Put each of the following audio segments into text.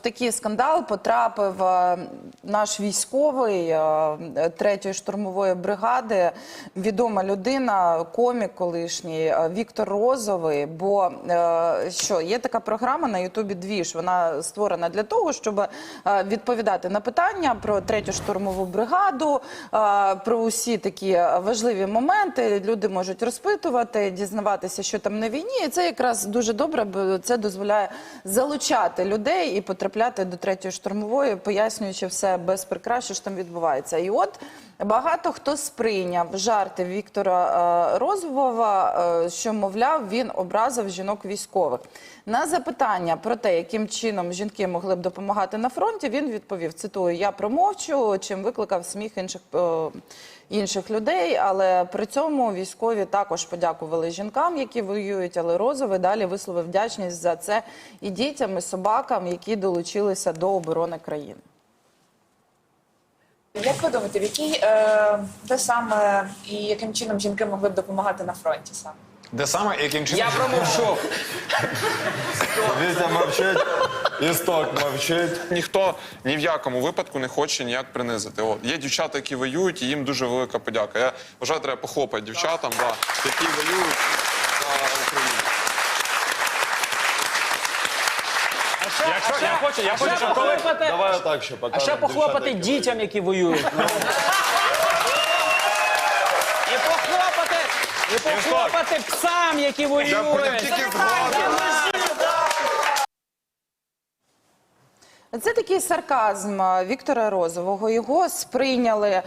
такий скандал потрапив е, наш військовий е, третьої штурмової бригади, відома людина, комік колишній е, Віктор Розовий. Бо що є така програма на Ютубі Двіж. Вона створена для того, щоб відповідати на питання про третю штурмову бригаду, про усі такі важливі моменти. Люди можуть розпитувати, дізнаватися, що там на війні. І це якраз дуже добре, бо це дозволяє залучати людей і потрапляти до третьої штурмової, пояснюючи все без прикрас, що ж там відбувається. І от багато хто сприйняв жарти Віктора е, е, що мовляв, він образив жінок військових. На запитання про те, яким чином жінки могли б допомагати на фронті, він відповів: цитую: Я промовчу, чим викликав сміх інших. е, інших людей, але при цьому військові також подякували жінкам, які воюють. Але Розовий далі висловив вдячність за це і дітям, і собакам, які долучилися до оборони країни. Як ви думаєте, в якій е, де саме і яким чином жінки могли б допомагати на фронті саме? Де саме і яким чином? Я промовчу. Вітя мовчить, істок мовчить. Ніхто ні в якому випадку не хоче ніяк принизити. От є дівчата, які воюють, і їм дуже велика подяка. Я вважаю, треба похлопати дівчатам, да, які воюють за Україну. Якщо я хочу, я хочу, щоб Давай, похлопати. давай отак ще А покажемо. ще похлопати дівчата, які дітям, які воюють. І похлопати, і похлопати псам, які Я потім воюють. тільки згадую. Це такий сарказм е, Віктора Розового. Його сприйняли е,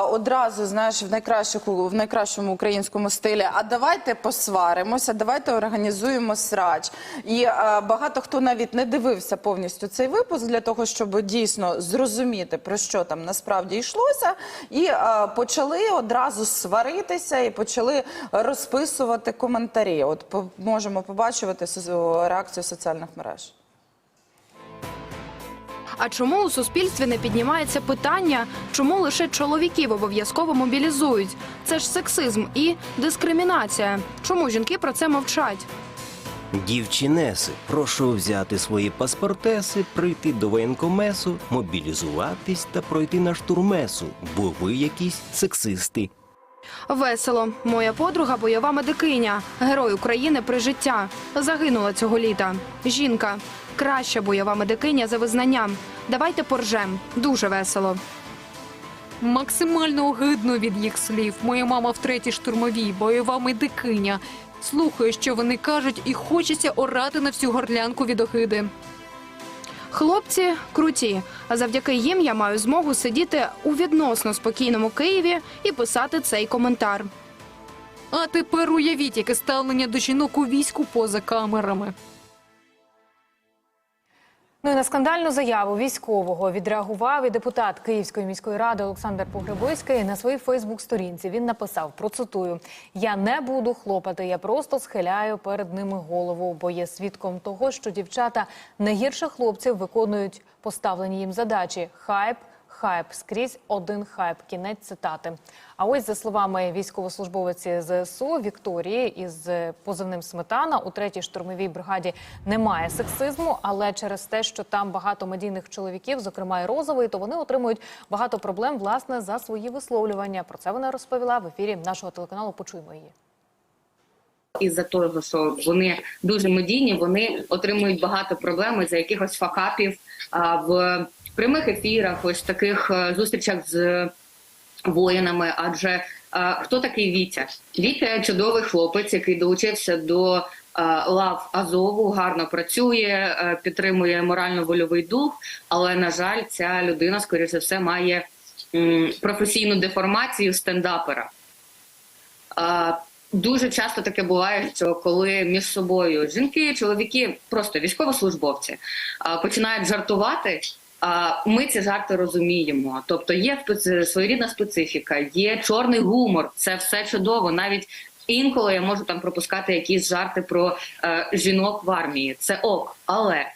одразу, знаєш, в найкращому, в найкращому українському стилі. А давайте посваримося, давайте організуємо срач. І е, багато хто навіть не дивився повністю цей випуск для того, щоб дійсно зрозуміти про що там насправді йшлося, і е, почали одразу сваритися і почали розписувати коментарі. От по- можемо побачити реакцію соціальних мереж. А чому у суспільстві не піднімається питання, чому лише чоловіків обов'язково мобілізують? Це ж сексизм і дискримінація. Чому жінки про це мовчать? Дівчинеси, прошу взяти свої паспортеси, прийти до воєнкомесу, мобілізуватись та пройти на штурмесу, бо ви якісь сексисти. Весело. Моя подруга бойова медикиня, герой України при життя. Загинула цього літа. Жінка. Краща бойова медикиня за визнанням. Давайте поржем. Дуже весело. Максимально огидно від їх слів. Моя мама в третій штурмовій, бойова медикиня. Слухаю, що вони кажуть, і хочеться орати на всю горлянку від огиди. Хлопці круті. А завдяки їм я маю змогу сидіти у відносно спокійному Києві і писати цей коментар. А тепер уявіть, яке ставлення до жінок у війську поза камерами. Ну і на скандальну заяву військового відреагував і депутат Київської міської ради Олександр Погребицький на своїй Фейсбук-сторінці. Він написав: процитую: Я не буду хлопати, я просто схиляю перед ними голову, бо є свідком того, що дівчата не гірше хлопців виконують поставлені їм задачі. Хайп. Хайп скрізь один хайп. Кінець цитати. А ось за словами військовослужбовиці ЗСУ Вікторії із позивним Сметана у третій штурмовій бригаді немає сексизму, але через те, що там багато медійних чоловіків, зокрема і розовий, то вони отримують багато проблем власне за свої висловлювання. Про це вона розповіла в ефірі нашого телеканалу. Почуємо її. із-за того, що вони дуже медійні, вони отримують багато проблем за якихось факапів а, в прямих ефірах, ось таких е, зустрічах з воїнами. Адже а, хто такий Вітя? Вітя чудовий хлопець, який долучився до а, лав Азову, гарно працює, е, підтримує морально-вольовий дух. Але на жаль, ця людина, скоріше все, має професійну деформацію стендапера. Дуже часто таке буває, що коли між собою жінки, чоловіки, просто військовослужбовці починають жартувати. Ми ці жарти розуміємо. Тобто є своєрідна специфіка, є чорний гумор. Це все чудово. Навіть інколи я можу там пропускати якісь жарти про е, жінок в армії. Це ок. Але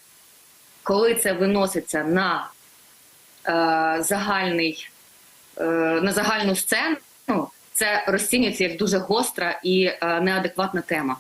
коли це виноситься на е, загальний е, на загальну сцену, це розцінюється як дуже гостра і е, неадекватна тема.